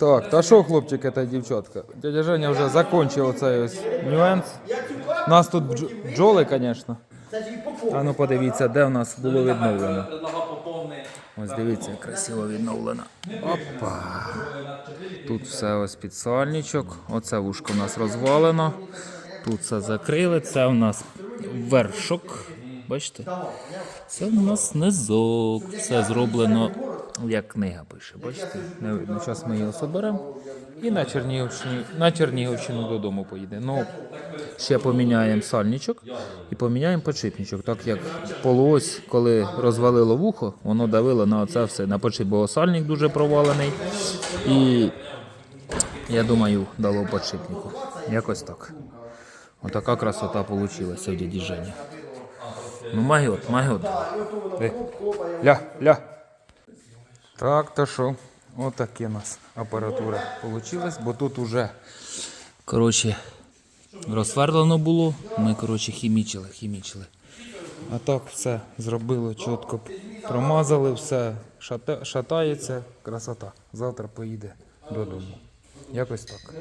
Так, та що, хлопчики та дівчатка? Дядя Женя вже закінчив оцей ось нюанс. У нас тут бдж- бджоли, звісно. А ну подивіться, де в нас було відновлено. Ось дивіться, красиво відновлено. Опа. Тут все ось під сальничок. Оце вушко в нас розвалено. Тут все закрили. Це у нас вершок. Бачите? Це у нас низок. Все зроблено, як книга пише. Бачите? Не видно. Зараз ми його соберемо. І на Чернігівщину, на Чернігівщину додому поїде. Ну, ще поміняємо сальничок і поміняємо подшипничок. Так як полуось, коли розвалило вухо, воно давило на оце все. На подшип, бо сальник дуже провалений. І я думаю, дало подшипнику. Якось так. Отака красота вийшла в дяді Жені. Ну, магіот, магіот. Ля, ля. Так, то що? Отаке у нас апаратура вийшла, бо тут вже коротше, розсверлено було. Ми, коротше, хімічили, хімічили. А так все зробили чітко, промазали, все шата- шатається, красота. Завтра поїде додому. Якось так.